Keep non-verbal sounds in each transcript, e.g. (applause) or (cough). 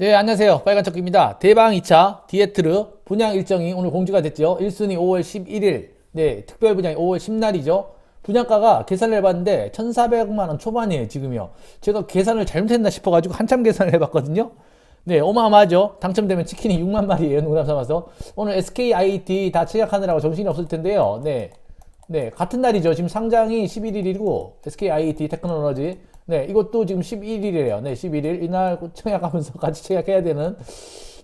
네, 안녕하세요. 빨간척입니다. 대방 2차 디에트르 분양 일정이 오늘 공지가 됐죠. 1순위 5월 11일, 네, 특별 분양이 5월 10날이죠. 분양가가 계산을 해봤는데 1,400만원 초반이에요, 지금요. 제가 계산을 잘못했나 싶어가지고 한참 계산을 해봤거든요. 네, 어마어마하죠. 당첨되면 치킨이 6만 마리예요, 농담 삼아서. 오늘 SKIT 다 체약하느라고 정신이 없을 텐데요. 네. 네, 같은 날이죠. 지금 상장이 11일이고, SKIT 테크놀로지. 네, 이것도 지금 11일이래요. 네, 11일. 이날 청약하면서 (laughs) 같이 청약해야 되는,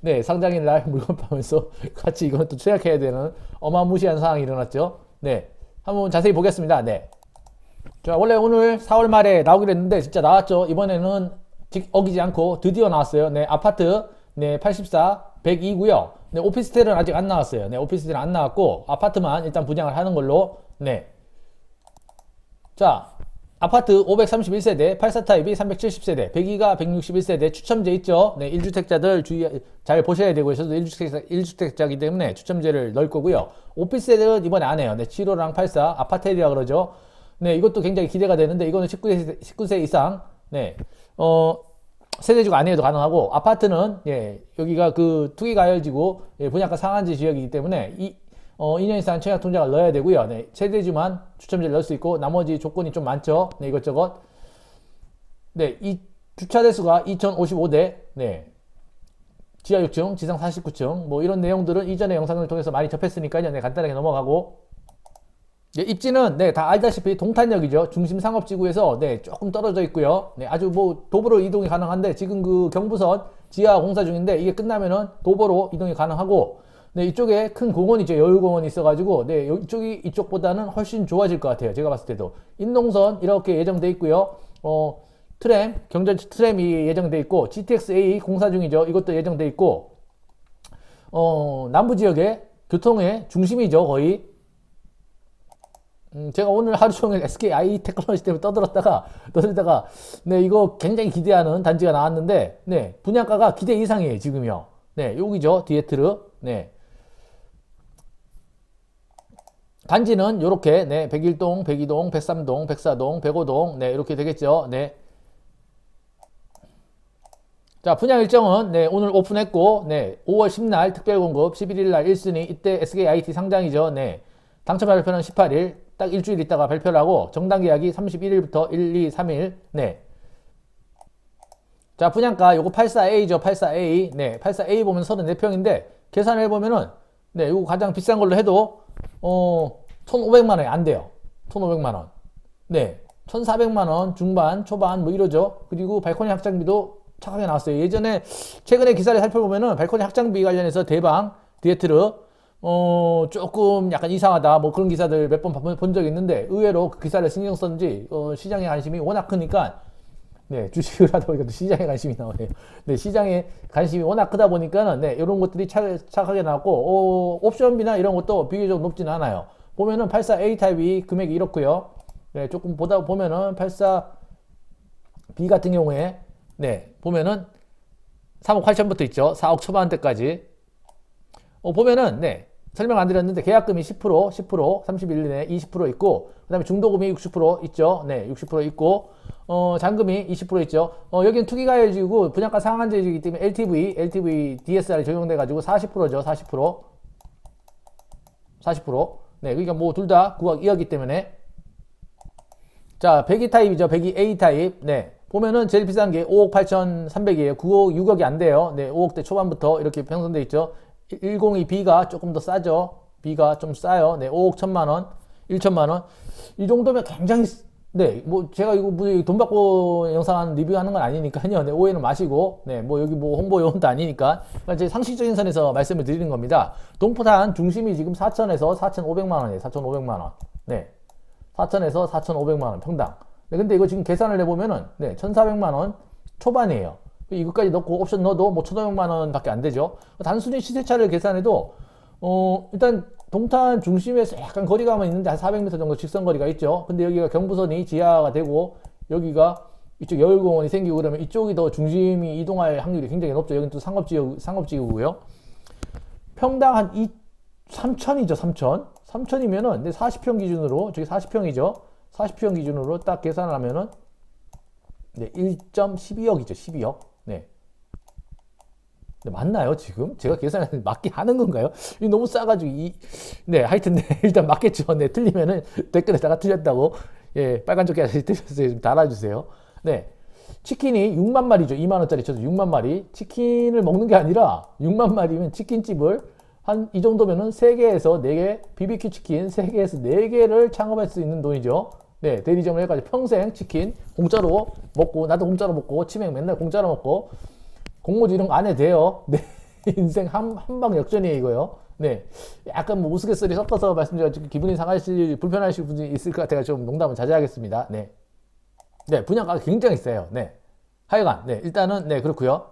네, 상장일 날 물건 파면서 (laughs) 같이 이건 또 청약해야 되는 어마무시한 상황이 일어났죠. 네, 한번 자세히 보겠습니다. 네. 자, 원래 오늘 4월 말에 나오기로 했는데, 진짜 나왔죠. 이번에는 직- 어기지 않고 드디어 나왔어요. 네, 아파트, 네, 84, 102고요. 네, 오피스텔은 아직 안 나왔어요. 네, 오피스텔은 안 나왔고, 아파트만 일단 분양을 하는 걸로, 네. 자, 아파트 531세대, 84타입이 370세대, 102가 161세대, 추첨제 있죠? 네, 1주택자들 주의, 잘 보셔야 되고요. 저도 1주택자, 1주택자이기 때문에 추첨제를 넣을 거고요. 오피스텔은 이번에 안 해요. 네, 75랑 84, 아파텔이라 그러죠. 네, 이것도 굉장히 기대가 되는데, 이거는 19세, 19세 이상, 네, 어, 세대주가 아니어도 가능하고, 아파트는, 예, 여기가 그 투기 가열지구, 예, 분양가 상한제 지역이기 때문에, 이, 어, 2년 이상 청약 통장을 넣어야 되고요. 네, 세대주만 추첨제를 넣을 수 있고 나머지 조건이 좀 많죠. 네, 이것저것. 네, 이 주차 대수가 2055대. 네. 지하 6층, 지상 49층. 뭐 이런 내용들은 이전의 영상을 통해서 많이 접했으니까요. 네, 간단하게 넘어가고. 네, 입지는 네, 다 알다시피 동탄역이죠. 중심 상업지구에서 네, 조금 떨어져 있고요. 네, 아주 뭐 도보로 이동이 가능한데 지금 그 경부선 지하 공사 중인데 이게 끝나면은 도보로 이동이 가능하고 네, 이쪽에 큰 공원이죠. 여유공원이 있어가지고, 네, 이쪽이 이쪽보다는 훨씬 좋아질 것 같아요. 제가 봤을 때도. 인동선 이렇게 예정돼 있고요. 어, 트램, 경전 트램이 예정돼 있고, GTX-A 공사 중이죠. 이것도 예정돼 있고, 어, 남부 지역의 교통의 중심이죠. 거의. 음, 제가 오늘 하루 종일 SKI 테크놀로지 때문에 떠들었다가, 떠들다가, 네, 이거 굉장히 기대하는 단지가 나왔는데, 네, 분양가가 기대 이상이에요, 지금요. 네, 여기죠. 디에트르. 네. 단지는 이렇게 네, 101동, 102동, 103동, 104동, 105동 네, 이렇게 되겠죠. 네. 자, 분양 일정은 네, 오늘 오픈했고 네, 5월 10날 특별 공급, 11일 날 1순위 이때 SKIT 상장이죠. 네. 당첨 발표는 18일, 딱 일주일 있다가 발표를 하고 정당 계약이 31일부터 1, 2, 3일. 네. 자, 분양가 요거 84A죠. 84A. 네. 84A 보면 34평인데 계산을 해 보면은 네, 요거 가장 비싼 걸로 해도 어, 1,500만 원이 안 돼요. 1,500만 원. 네. 1,400만 원 중반, 초반 뭐 이러죠. 그리고 발코니 확장비도 착하게 나왔어요. 예전에 최근에 기사를 살펴보면은 발코니 확장비 관련해서 대방 디에트르 어, 조금 약간 이상하다. 뭐 그런 기사들 몇 번 본 적이 있는데 의외로 그 기사를 신경 썼는지 어, 시장의 관심이 워낙 크니까 네, 주식을 하다 보니까 또 시장에 관심이 나오네요. 네, 시장에 관심이 워낙 크다 보니까는, 네, 이런 것들이 착, 착하게 나왔고, 어, 옵션비나 이런 것도 비교적 높진 않아요. 보면은 84A 타입이 금액이 이렇고요 네, 조금 보다 보면은 84B 같은 경우에, 네, 보면은 3억 8천부터 있죠. 4억 초반대까지. 어, 보면은, 네, 설명 안 드렸는데 계약금이 10%, 10%, 31일 내에 20% 있고, 그 다음에 중도금이 60% 있죠. 네, 60% 있고, 어, 잔금이 20% 있죠. 어, 여기는 투기가열지고 분양가 상한제이기 때문에 LTV, LTV, DSR이 적용돼 가지고 40%죠. 40%. 40%. 네, 그러니까 뭐 둘 다 9억 2억이기 때문에. 자, 102 타입이죠. 102 A 타입. 네. 보면은 제일 비싼 게 5억 8,300이에요. 9억, 6억이 안 돼요. 네, 5억대 초반부터 이렇게 편성돼 있죠. 102B가 조금 더 싸죠. B가 좀 싸요. 네, 5억 1천만 원, 1천만 원. 이 정도면 굉장히 네, 뭐 제가 이거 뭐돈 받고 영상 리뷰하는 건 아니니까요. 네, 오해는 마시고, 네, 뭐 여기 뭐 홍보 요원도 아니니까 그냥 제 상식적인 선에서 말씀을 드리는 겁니다. 동포탄 중심이 지금 4천에서 4,500만 원이에요. 4,500만 원. 네, 4천에서 4,500만 원 평당. 네, 근데 이거 지금 계산을 해보면은 네, 1,400만 원 초반이에요. 이것까지 넣고 옵션 넣어도 뭐 1,500만 원밖에 안 되죠. 단순히 시세차를 계산해도 어, 일단 동탄 중심에서 약간 거리감은 있는데 한 400m 정도 직선 거리가 있죠. 근데 여기가 경부선이 지하가 되고 여기가 이쪽 여울공원이 생기고 그러면 이쪽이 더 중심이 이동할 확률이 굉장히 높죠. 여기는 또 상업지역, 상업지구고요. 평당 한 2, 3천이죠, 3천. 3천이면은, 근데 40평 기준으로, 저기 40평이죠. 40평 기준으로 딱 계산을 하면은, 네, 1.12억이죠, 12억. 네. 네, 맞나요, 지금? 제가 계산을 맞게 하는 건가요? 이거 너무 싸가지고, 이, 네, 하여튼, 네, (laughs) 일단 맞겠죠. 네, 틀리면은 댓글에다가 틀렸다고, 예, 빨간 조끼 아저씨 틀렸어요. 좀 달아주세요. 네. 치킨이 6만 마리죠. 2만 원짜리 쳐도 6만 마리. 치킨을 먹는 게 아니라 6만 마리면 치킨집을 한 이 정도면은 3개에서 4개, BBQ 치킨 3개에서 4개를 창업할 수 있는 돈이죠. 네, 대리점을 해가지고 평생 치킨 공짜로 먹고, 나도 공짜로 먹고, 치맥 맨날 공짜로 먹고, 공모주 이런 거 안 해도 돼요. (laughs) 네. 인생 한, 한방 역전이에요, 이거요. 네. 약간 뭐 우스갯소리 섞어서 말씀드려가지고 기분이 상하실, 불편하실 분이 있을 것 같아서 좀 농담을 자제하겠습니다. 네. 네, 분양가가 굉장히 세요. 네. 하여간, 네. 일단은, 네, 그렇고요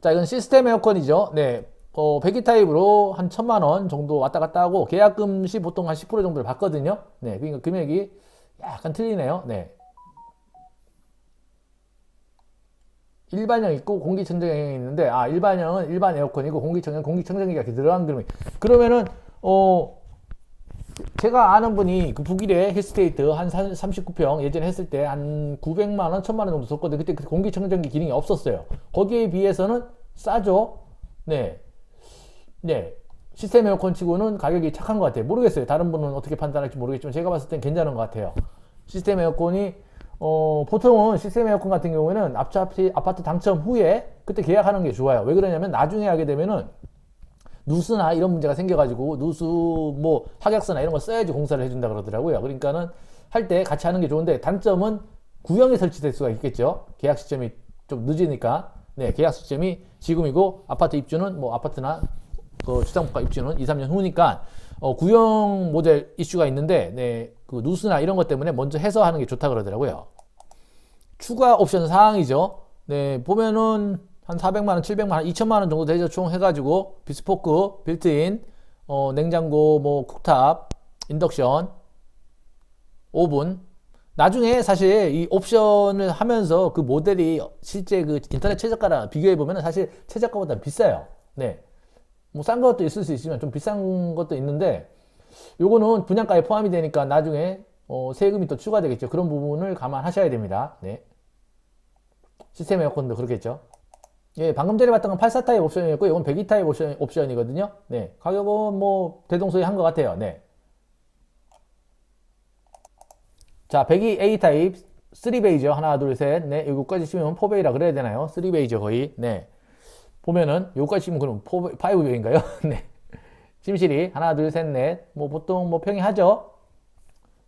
자, 이건 시스템 에어컨이죠. 네. 어, 배기 타입으로 한 천만 원 정도 왔다 갔다 하고 계약금 시 보통 한 10% 정도를 받거든요. 네. 그러니까 금액이 약간 틀리네요. 네. 일반형 있고 공기청정형이 있는데 아 일반형은 일반 에어컨이고 공기청정 공기청정기가 들어간 그러면 그러면은 어 제가 아는 분이 그 북일에 힐스테이트 한 39평 예전에 했을 때 한 900만 원, 1000만 원 정도 썼거든요. 그때 그 공기청정기 기능이 없었어요. 거기에 비해서는 싸죠. 네. 네. 시스템 에어컨 치고는 가격이 착한 것 같아요. 모르겠어요. 다른 분은 어떻게 판단할지 모르겠지만 제가 봤을 땐 괜찮은 것 같아요. 시스템 에어컨이 어, 보통은 시스템 에어컨 같은 경우에는 앞차피 아파트 당첨 후에 그때 계약하는 게 좋아요. 왜 그러냐면 나중에 하게 되면은 누수나 이런 문제가 생겨가지고 누수 뭐 하객서나 이런 거 써야지 공사를 해준다 그러더라고요. 그러니까는 할 때 같이 하는 게 좋은데 단점은 구형이 설치될 수가 있겠죠. 계약 시점이 좀 늦으니까 네 계약 시점이 지금이고 아파트 입주는 뭐 아파트나 그 주상복합 입주는 2, 3년 후니까 어, 구형 모델 이슈가 있는데 네, 그 누수나 이런 것 때문에 먼저 해서 하는 게 좋다 그러더라고요. 추가 옵션 사항이죠. 네, 보면은 한 400만 원, 700만 원, 2천만 원 정도 되죠. 총 해가지고 비스포크, 빌트인, 어, 냉장고, 뭐 쿡탑, 인덕션, 오븐. 나중에 사실 이 옵션을 하면서 그 모델이 실제 그 인터넷 최저가랑 비교해 보면은 사실 최저가보다 비싸요. 네. 뭐 싼 것도 있을 수 있지만 좀 비싼 것도 있는데 요거는 분양가에 포함이 되니까 나중에 어, 세금이 또 추가되겠죠. 그런 부분을 감안하셔야 됩니다. 네. 시스템 에어컨도 그렇겠죠. 예, 방금 전에 봤던 건 84 타입 옵션이었고, 이건 102 타입 옵션, 옵션이거든요. 네. 가격은 뭐, 대동소이 한 것 같아요. 네. 자, 102 A 타입, 3베이죠. 하나, 둘, 셋, 네. 여기까지 치면 4베이라 그래야 되나요? 3베이죠, 거의. 네. 보면은, 여기까지 치면 그럼 4, 5베이인가요? (laughs) 네. 침실이 하나, 둘, 셋, 넷. 뭐, 보통 뭐 평이하죠?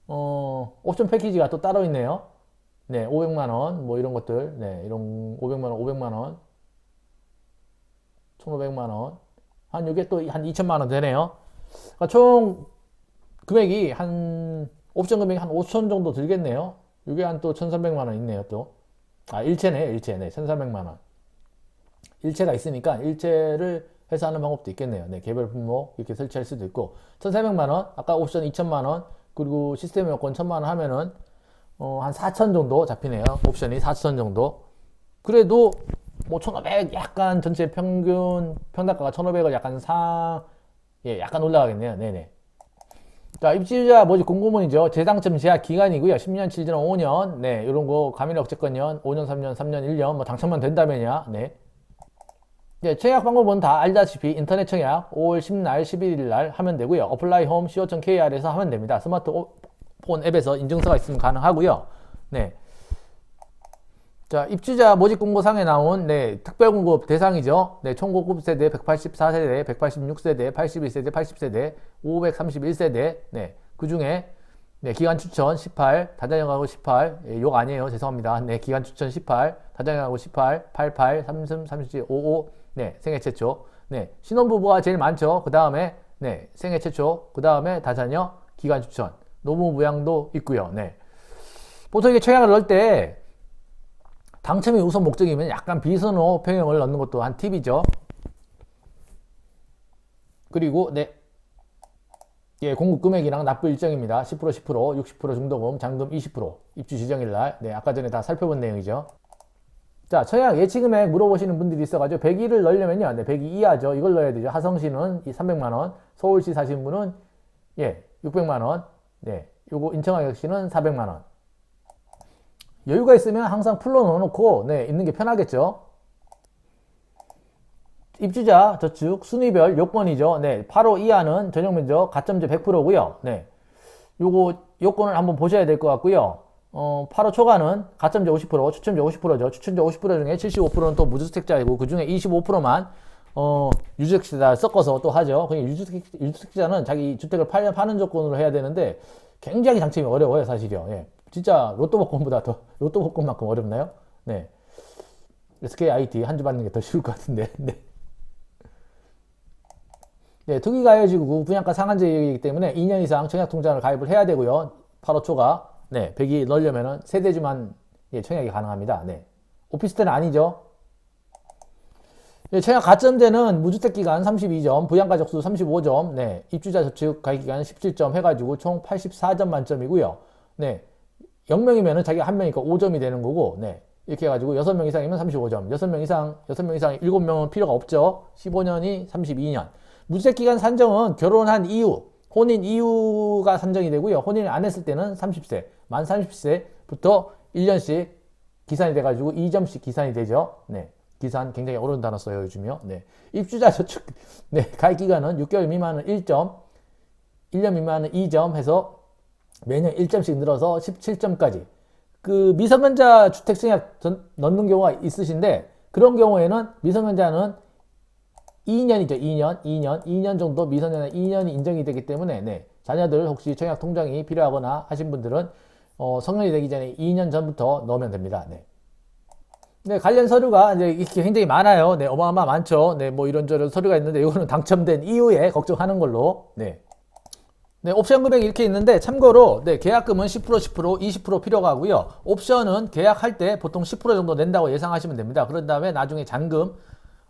어, 옵션 패키지가 또 따로 있네요. 네, 500만 원, 뭐 이런 것들. 네, 이런 500만 원, 500만 원. 1,500만 원. 한 이게 또 한 2천만 원 되네요. 그러니까 총 금액이 한 옵션 금액이 한 5천 정도 들겠네요. 이게 한 또 1,300만 원 있네요, 또. 아, 일체네, 일체. 네, 1,300만 원. 일체가 있으니까 일체를 해서 하는 방법도 있겠네요. 네, 개별 품목 이렇게 설치할 수도 있고. 1,400만원, 아까 옵션 2천만원, 그리고 시스템 여건 1,000만원 하면은 어, 한 4천 정도 잡히네요. 옵션이 4천 정도. 그래도 뭐 1,500 약간 전체 평균 평당가가 1,500을 약간 상, 예, 약간 올라가겠네요. 네네. 자, 입주자 모집 공고문이죠. 재당첨 제한 기간이고요. 10년, 7년, 5년. 네, 이런 거 가민 억제권년 5년, 3년, 3년, 1년 뭐 당첨만 된다면야. 네. 네, 청약 방법은 다 알다시피 인터넷 청약 5월 10날, 11일 날 하면 되고요. 어플라이 홈 co.kr에서 하면 됩니다. 스마트폰 앱에서 인증서가 있으면 가능하고요. 네. 자, 입주자 모집 공고상에 나온 네, 특별 공급 대상이죠. 네, 총고급 세대 184세대, 186세대, 81세대, 80세대, 531세대. 네. 그중에 네, 기간 추천 18, 다자녀가고 18. 예, 욕 아니에요. 죄송합니다. 네, 기간 추천 18, 다자녀가고 18, 88, 33, 37, 55. 네, 생애 최초. 네, 신혼부부가 제일 많죠. 그 다음에 네, 생애 최초. 그 다음에 다자녀, 기간 추천. 노무 부양도 있고요. 네. 보통 이게 청약을 넣을 때 당첨이 우선 목적이면 약간 비선호 평형을 넣는 것도 한 팁이죠. 그리고 네. 예, 공급 금액이랑 납부 일정입니다. 10% 10% 60% 중도금, 잔금 20% 입주 지정일 날. 네, 아까 전에 다 살펴본 내용이죠. 자, 청약 예치 금액 물어보시는 분들이 있어가지고 100일을 넣으려면요. 네, 100이 이하죠. 이걸 넣어야 되죠. 하성시는 300만원, 서울시 사신 분은 예, 600만원, 네, 요거 인천광역시는 400만원. 여유가 있으면 항상 풀로 넣어놓고 네, 있는 게 편하겠죠. 입주자 저축 순위별 요건이죠. 네, 8호 이하는 전용 면적 가점제 100%고요. 네. 요거 요건을 한번 보셔야 될 것 같고요. 어, 8호 초과는 가점제 50%, 추첨제 50%죠. 추첨제 50% 중에 75%는 또 무주택자이고 그 중에 25%만 어, 유주택자 섞어서 또 하죠. 그냥 유주택, 유주택자는 자기 주택을 팔, 파는 조건으로 해야 되는데 굉장히 당첨이 어려워요, 사실이요. 예. 진짜 로또 복권보다 더, (laughs) 로또 복권만큼 어렵나요? 네. SKIT 한 주 받는 게 더 쉬울 것 같은데. (laughs) 네. 네, 투기 가해지구 분양가 상한제이기 때문에 2년 이상 청약 통장을 가입을 해야 되고요. 8호 초가 네, 100이 넣으려면은 세대주만 예, 청약이 가능합니다. 네. 오피스텔은 아니죠. 예, 청약 가점제는 무주택 기간 32점, 부양가 적수 35점, 네, 입주자 저축 가입 기간 17점 해가지고 총 84점 만점이고요. 네, 0명이면은 자기가 한 명이니까 5점이 되는 거고, 네, 이렇게 해가지고 6명 이상이면 35점, 6명 이상, 6명 이상 7명은 필요가 없죠. 15년이 32년. 무주택 기간 산정은 결혼한 이후, 혼인 이후가 산정이 되고요. 혼인을 안 했을 때는 30세, 만 30세부터 1년씩 기산이 돼가지고 2점씩 기산이 되죠. 네. 기산 굉장히 어려운 단어 써요, 요즘요. 네. 입주자 저축, (laughs) 네. 가입 기간은 6개월 미만은 1점, 1년 미만은 2점 해서 매년 1점씩 늘어서 17점까지. 그 미성년자 주택 청약 전- 넣는 경우가 있으신데 그런 경우에는 미성년자는 2년이죠. 2년, 2년, 2년 정도 미성년자 2년이 인정이 되기 때문에 네. 자녀들 혹시 청약 통장이 필요하거나 하신 분들은 어, 성년이 되기 전에 2년 전부터 넣으면 됩니다. 네. 네, 관련 서류가 이제 굉장히 많아요. 네, 어마어마 많죠. 네, 뭐 이런저런 서류가 있는데 이거는 당첨된 이후에 걱정하는 걸로. 네. 네, 옵션 금액이 이렇게 있는데 참고로 네, 계약금은 10% 10% 20% 필요가 하고요. 옵션은 계약할 때 보통 10% 정도 낸다고 예상하시면 됩니다. 그런 다음에 나중에 잔금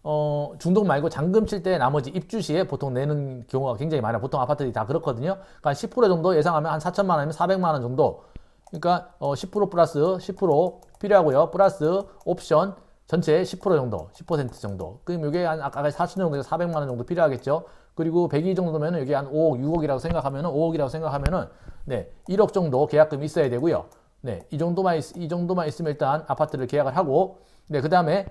어, 중독 말고 잔금 칠 때 나머지 입주 시에 보통 내는 경우가 굉장히 많아요. 보통 아파트들이 다 그렇거든요. 그러니까 10% 정도 예상하면 한 4천만 원이면 400만 원 정도. 그러니까 어, 10% 플러스 10% 필요하고요. 플러스 옵션 전체 10% 정도, 10% 정도. 그럼 이게 한 아까 4천 정도에서 400만 원 정도 필요하겠죠. 그리고 100이 정도면 여기 한 5억, 6억이라고 생각하면은 5억이라고 생각하면은 네, 1억 정도 계약금이 있어야 되고요. 네, 이 정도만 있, 이 정도만 있으면 일단 아파트를 계약을 하고 네, 그다음에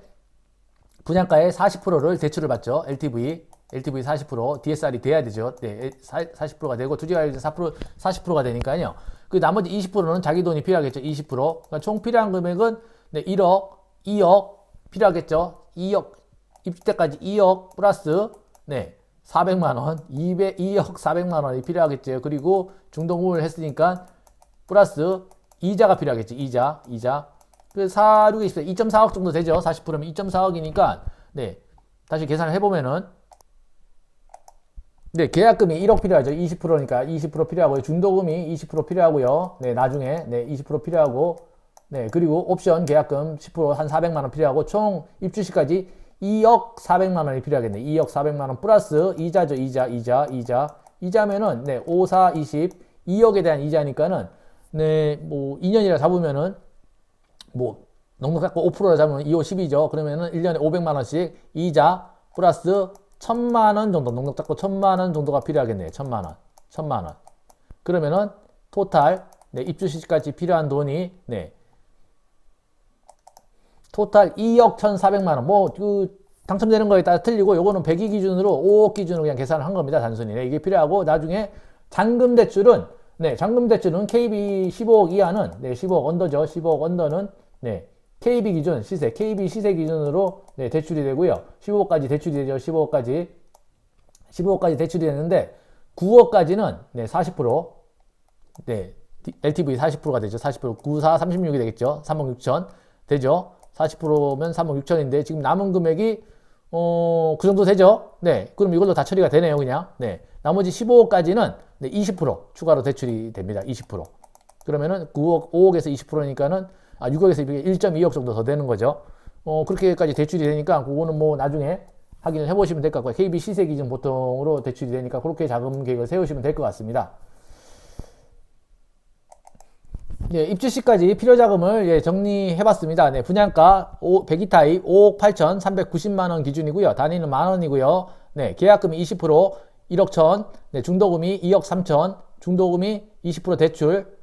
분양가의 40%를 대출을 받죠. LTV, LTV 40%, DSR이 돼야 되죠. 네, 40%가 되고 투자율이 4% 40%가 되니까요. 그 나머지 20%는 자기 돈이 필요하겠죠. 20%. 그러니까 총 필요한 금액은 네, 1억, 2억 필요하겠죠. 2억 입주 때까지 2억 플러스 네, 400만 원, 200, 2억 400만 원이 필요하겠죠. 그리고 중도금을 했으니까 플러스 이자가 필요하겠죠. 이자, 이자. 그 4, 6, 24, 2.4억 정도 되죠. 40%면 2.4억이니까, 네. 다시 계산을 해보면은, 네, 계약금이 1억 필요하죠. 20%니까 20% 필요하고요. 중도금이 20% 필요하고요. 네, 나중에, 네, 20% 필요하고, 네, 그리고 옵션 계약금 10%한 400만 원 필요하고, 총 입주 시까지 2억 400만 원이 필요하겠네. 2억 400만 원 플러스 이자죠. 이자, 이자, 이자. 이자면은, 네, 5, 4, 20, 2억에 대한 이자니까는, 네, 뭐, 2년이라 잡으면은, 뭐 넉넉하고 5%라 잡으면 2호 10이죠. 그러면은 1년에 500만 원씩 이자 플러스 1000만 원 정도 넉넉 잡고 1000만 원 정도가 필요하겠네요. 1000만 원. 1000만 원. 그러면은 토탈 네, 입주 시까지 필요한 돈이 네. 토탈 2억 1,400만 원. 뭐 그 당첨되는 거에 따라 틀리고 요거는 100이 기준으로 5억 기준으로 그냥 계산을 한 겁니다. 단순히. 네, 이게 필요하고 나중에 잔금 대출은 네, 잔금 대출은 KB 15억 이하는 네, 15억 언더죠. 15억 언더는 네, KB 기준 시세, KB 시세 기준으로 네, 대출이 되고요. 15억까지 대출이 되죠. 15억까지 15억까지 대출이 되는데 9억까지는 네, 40% 네, LTV 40%가 되죠. 40% 94, 36이 되겠죠. 3억 6천 되죠. 40%면 3억 6천인데 지금 남은 금액이 어, 그 정도 되죠? 네. 그럼 이걸로 다 처리가 되네요, 그냥. 네. 나머지 15억까지는 네, 20% 추가로 대출이 됩니다. 20%. 그러면은 9억, 5억에서 20%니까는 아, 6억에서 1.2억 정도 더 되는 거죠. 어, 그렇게까지 대출이 되니까 그거는 뭐 나중에 확인을 해보시면 될 것 같고요. KB 시세 기준 보통으로 대출이 되니까 그렇게 자금 계획을 세우시면 될 것 같습니다. 예, 입주 시까지 필요 자금을 예, 정리해 봤습니다. 네, 분양가 5, 102 타입 5억 8천 390만 원 기준이고요. 단위는 만 원이고요. 네, 계약금이 20% 1억 천, 네, 중도금이 2억 3천, 중도금이 20% 대출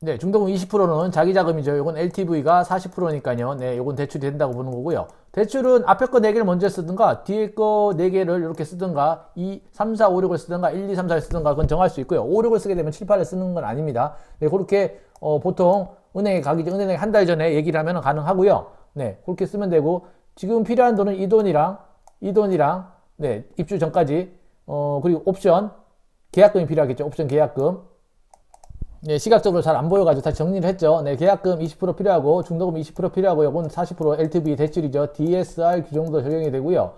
네, 중도금 20%는 자기 자금이죠. 요건 LTV가 40%니까요. 네, 요건 대출이 된다고 보는 거고요. 대출은 앞에 거 4개를 먼저 쓰든가 뒤에 거 4개를 이렇게 쓰든가 2, 3, 4, 5, 6을 쓰든가 1, 2, 3, 4를 쓰든가 그건 정할 수 있고요. 5, 6을 쓰게 되면 7, 8을 쓰는 건 아닙니다. 네, 그렇게 어, 보통 은행에 가기 전 은행에 한 달 전에 얘기를 하면 가능하고요. 네, 그렇게 쓰면 되고 지금 필요한 돈은 이 돈이랑 이 돈이랑 네, 입주 전까지 어, 그리고 옵션 계약금이 필요하겠죠. 옵션 계약금. 네, 시각적으로 잘 안 보여가지고 다시 정리를 했죠. 네, 계약금 20% 필요하고, 중도금 20% 필요하고, 요건 40% LTV 대출이죠. DSR 규정도 적용이 되고요.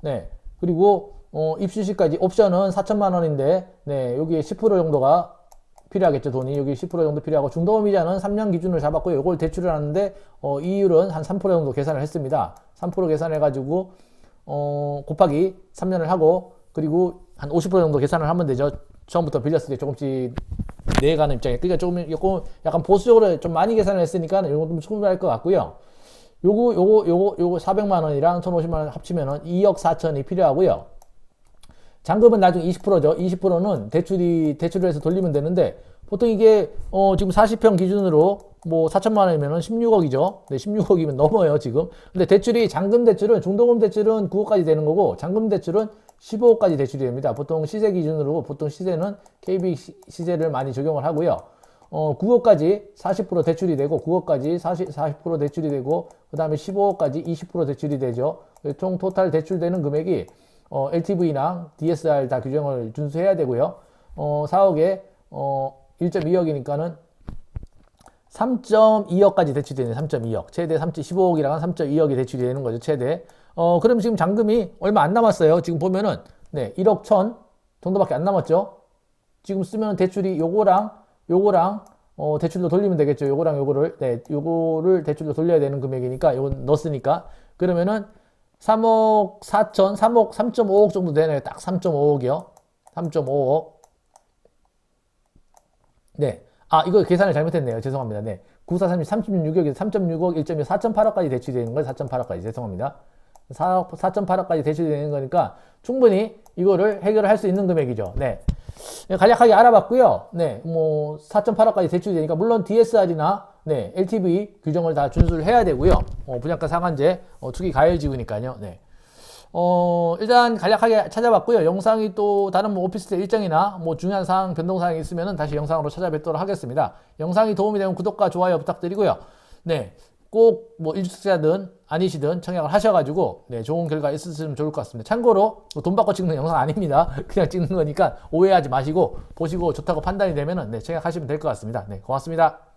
네, 그리고, 어, 입주시까지 옵션은 4천만 원인데, 네, 여기에 10% 정도가 필요하겠죠, 돈이. 여기 10% 정도 필요하고, 중도금 이자는 3년 기준으로 잡았고요. 요걸 대출을 하는데, 어, 이율은 한 3% 정도 계산을 했습니다. 3% 계산해 가지고, 어, 곱하기 3년을 하고, 그리고 한 50% 정도 계산을 하면 되죠. 처음부터 빌렸을 때 조금씩 내가는 입장에. 그러니까 조금, 요거 약간 보수적으로 좀 많이 계산을 했으니까 이건 좀 충분할 것 같고요. 요거, 요거, 요거, 요거 400만 원이랑 1,050만 원 합치면은 2억 4천이 필요하고요. 잔금은 나중에 20%죠. 20%는 대출이, 대출을 해서 돌리면 되는데, 보통 이게, 어, 지금 40평 기준으로 뭐 4천만 원이면은 16억이죠. 네, 16억이면 넘어요, 지금. 근데 대출이, 잔금 대출은, 중도금 대출은 9억까지 되는 거고, 잔금 대출은 15억까지 대출이 됩니다. 보통 시세 기준으로, 보통 시세는 KB 시- 시세를 많이 적용을 하고요. 어, 9억까지 40% 대출이 되고, 9억까지 40, 40% 대출이 되고, 그 다음에 15억까지 20% 대출이 되죠. 총 토탈 대출되는 금액이 어, LTV랑 DSR 다 규정을 준수해야 되고요. 어, 4억에 어, 1.2억이니까는 3.2억까지 대출이 되는 3.2억. 최대 3 15억이랑 3.2억이 대출이 되는 거죠, 최대. 어, 그럼 지금 잔금이 얼마 안 남았어요. 지금 보면은 네, 1억 1천 정도밖에 안 남았죠. 지금 쓰면 대출이 요거랑 요거랑 어, 대출로 돌리면 되겠죠. 요거랑 요거를 네, 요거를 대출로 돌려야 되는 금액이니까 요건 넣었으니까 그러면은 3억 4천, 3억 3.5억 정도 되네요. 딱 3.5억이요. 3.5억. 네. 아, 이거 계산을 잘못했네요. 죄송합니다. 네. 94, 30, 36억에서 3.6억, 1.2, 4.8억까지 대출이 되는 거예요. 4.8억까지. 죄송합니다. 4억, 4.8억까지 대출이 되는 거니까 충분히 이거를 해결을 할수 있는 금액이죠. 네. 네, 간략하게 알아봤고요. 네, 뭐 4.8억까지 대출이 되니까 물론 DSR이나 네, LTV 규정을 다 준수를 해야 되고요. 어, 분양가 상한제, 어, 투기 가열 지우니까요. 네. 어, 일단 간략하게 찾아봤고요. 영상이 또 다른 뭐 오피스텔 일정이나 뭐 중요한 사항, 변동 사항이 있으면 다시 영상으로 찾아뵙도록 하겠습니다. 영상이 도움이 되면 구독과 좋아요 부탁드리고요. 네. 꼭 뭐 일주택자든 아니시든 청약을 하셔가지고 네, 좋은 결과 있으시면 좋을 것 같습니다. 참고로 뭐돈 받고 찍는 영상 아닙니다. (laughs) 그냥 찍는 거니까 오해하지 마시고 보시고 좋다고 판단이 되면은 네, 청약하시면 될 것 같습니다. 네, 고맙습니다.